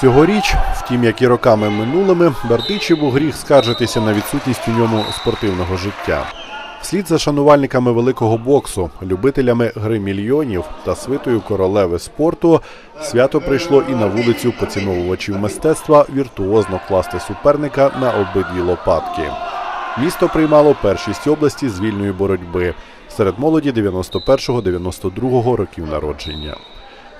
Цьогоріч, втім, як і роками минулими, Бердичеву гріх скаржитися на відсутність у ньому спортивного життя. Вслід за шанувальниками великого боксу, любителями гри мільйонів та свитою королеви спорту, свято прийшло і на вулицю поціновувачів мистецтва віртуозно класти суперника на обидві лопатки. Місто приймало першість області з вільної боротьби серед молоді 91-92 років народження.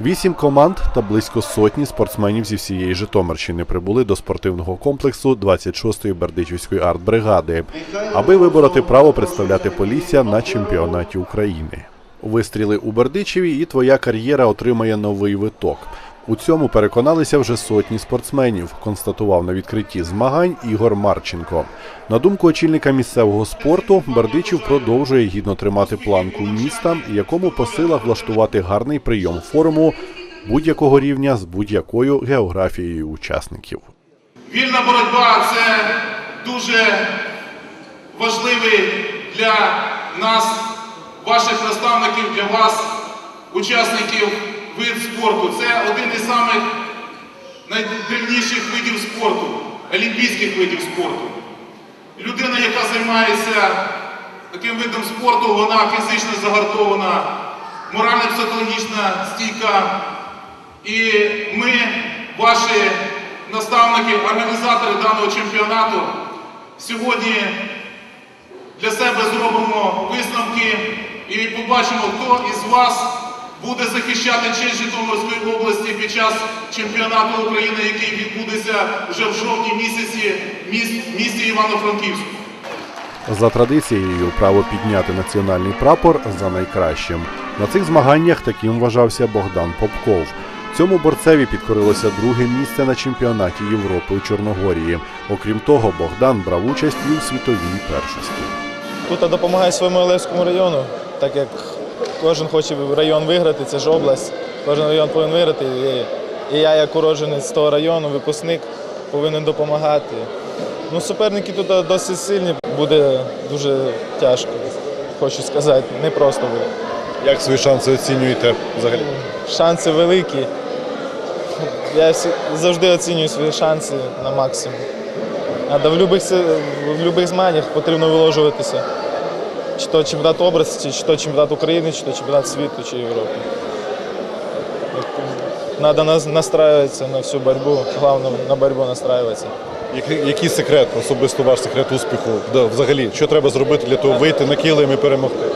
Вісім команд та близько сотні спортсменів зі всієї Житомирщини прибули до спортивного комплексу 26-ї Бердичівської артбригади, аби вибороти право представляти Полісся на чемпіонаті України. Вистріли у Бердичеві, і твоя кар'єра отримає новий виток. У цьому переконалися вже сотні спортсменів, констатував на відкритті змагань Ігор Марченко. На думку очільника місцевого спорту, Бердичів продовжує гідно тримати планку міста, якому по силах влаштувати гарний прийом форуму будь-якого рівня з будь-якою географією учасників. Вільна боротьба це дуже важливий для нас, ваших наставників, для вас, учасників вид спорту. Це один із самих найдревніших видів спорту, олімпійських видів спорту. Людина, яка займається таким видом спорту, вона фізично загартована, морально-психологічна стійка. І ми, ваші наставники, організатори даного чемпіонату, сьогодні для себе зробимо висновки і побачимо, хто із вас буде захищати честь Житомирської області під час чемпіонату України, який відбудеться вже в жовтні місяці в місті Івано-Франківську. За традицією, право підняти національний прапор за найкращим. На цих змаганнях таким вважався Богдан Попков. Цьому борцеві підкорилося друге місце на чемпіонаті Європи у Чорногорії. Окрім того, Богдан брав участь і у світовій першості. Тут я допомагаю своєму Олевському району, так як кожен хоче район виграти, це ж область, кожен район повинен виграти. І, і я, як уродженець того району, випускник, повинен допомагати. Ну, суперники тут досить сильні, буде дуже тяжко, хочу сказати, не просто буде. Як свої шанси оцінюєте взагалі? Шанси великі. Я завжди оцінюю свої шанси на максимум. А в будь-яких змаганнях потрібно виложуватися. Чи то чемпіонат області, чи то чемпіонат України, чи то чемпіонат світу, чи Європи. Треба настраюватися на всю боротьбу, головне на боротьбу настраюватися. Який, який секрет, особисто ваш секрет успіху? Да, взагалі, що треба зробити для того вийти на килим і перемогти?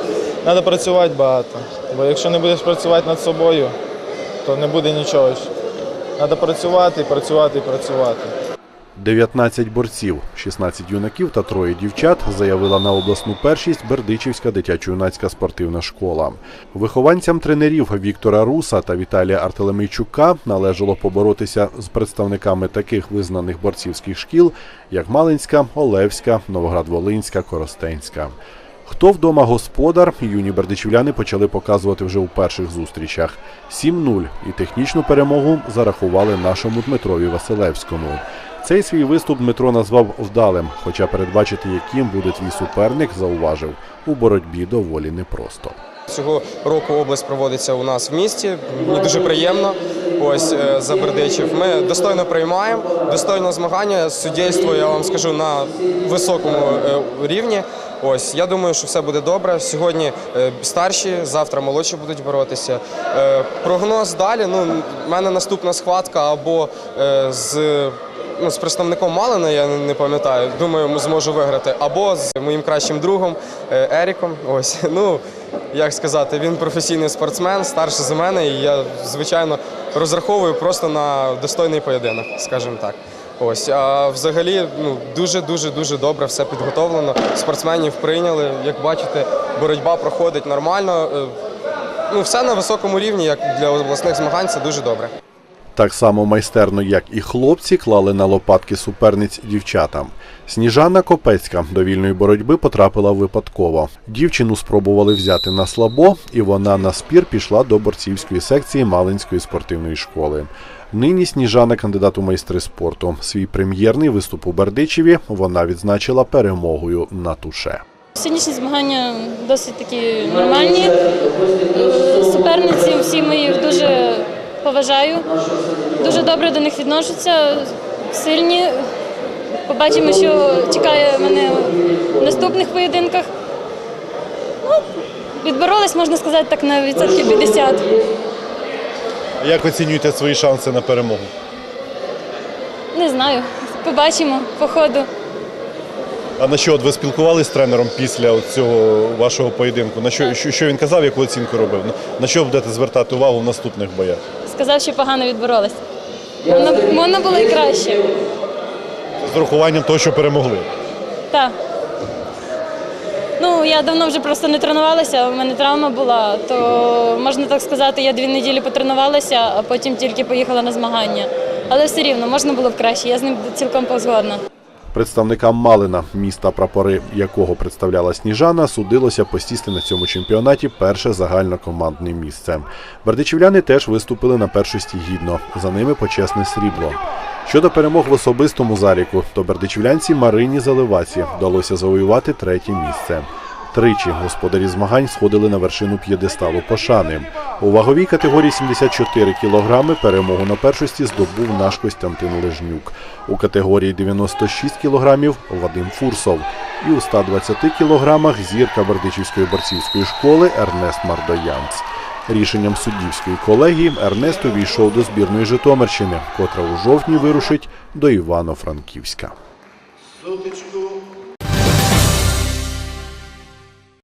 Треба працювати багато. Бо якщо не будеш працювати над собою, то не буде нічого. Треба працювати, працювати і працювати. 19 борців, 16 юнаків та троє дівчат заявила на обласну першість Бердичівська дитячо-юнацька спортивна школа. Вихованцям тренерів Віктора Руса та Віталія Артелемійчука належало поборотися з представниками таких визнаних борцівських шкіл, як Малинська, Олевська, Новоград-Волинська, Коростенська. Хто вдома господар, юні бердичівляни почали показувати вже у перших зустрічах. 7-0 і технічну перемогу зарахували нашому Дмитрові Василевському. Цей свій виступ Дмитро назвав вдалим, хоча передбачити, яким буде твій суперник, зауважив. У боротьбі доволі непросто. Цього року область проводиться у нас в місті. Мені дуже приємно. Ось е, за Бердичів. Ми достойно приймаємо, достойно змагання. Суддєйство, я вам скажу, на високому е, рівні. Ось я думаю, що все буде добре. Сьогодні е, старші, завтра молодші будуть боротися. Прогноз далі. Ну, в мене наступна схватка або з ну, з представником Малина, я не пам'ятаю, думаю, зможу виграти. Або з моїм кращим другом е, Еріком. Ось, ну як сказати, він професійний спортсмен, старший за мене, і я, звичайно, розраховую просто на достойний поєдинок, скажімо так. Ось, а взагалі, ну дуже дуже дуже добре все підготовлено. Спортсменів прийняли. Як бачите, боротьба проходить нормально. Е, Ну, все на високому рівні, як для обласних змагань, це дуже добре. Так само майстерно, як і хлопці, клали на лопатки суперниць дівчатам. Сніжана Копецька до вільної боротьби потрапила випадково. Дівчину спробували взяти на слабо, і вона на спір пішла до борцівської секції Малинської спортивної школи. Нині Сніжана кандидат у майстри спорту. Свій прем'єрний виступ у Бердичеві вона відзначила перемогою на туше. Сьогоднішні змагання досить такі нормальні. Е, Суперниці, всі ми їх дуже поважаю. Дуже добре до них відношуся, сильні. Побачимо, що чекає мене в наступних поєдинках. Ну, відборолись, можна сказати, так на відсотків 50. Як оцінюєте свої шанси на перемогу? Не знаю. Побачимо по ходу. А на що от ви спілкувалися з тренером після цього вашого поєдинку? На що, що, він казав, яку оцінку робив? На що будете звертати увагу в наступних боях? Сказав, що погано відборолись. Можна, можна було і краще. З урахуванням того, що перемогли. Так. Ну, я давно вже просто не тренувалася, у мене травма була, то можна так сказати, я дві неділі потренувалася, а потім тільки поїхала на змагання. Але все рівно можна було б краще, я з ним цілком позгодна. Представникам Малина, міста прапори якого представляла Сніжана, судилося посісти на цьому чемпіонаті перше загальнокомандне місце. Бердичівляни теж виступили на першості гідно. За ними почесне срібло. Щодо перемог в особистому заліку, то бердичівлянці Марині Заливаці вдалося завоювати третє місце. Тричі господарі змагань сходили на вершину п'єдесталу пошани. У ваговій категорії 74 кілограми перемогу на першості здобув наш Костянтин Лежнюк. У категорії 96 кілограмів Вадим Фурсов. І у 120 кілограмах зірка Бердичівської борцівської школи Ернест Мардоянц. Рішенням суддівської колегії Ернест увійшов до збірної Житомирщини, котра у жовтні вирушить до Івано-Франківська.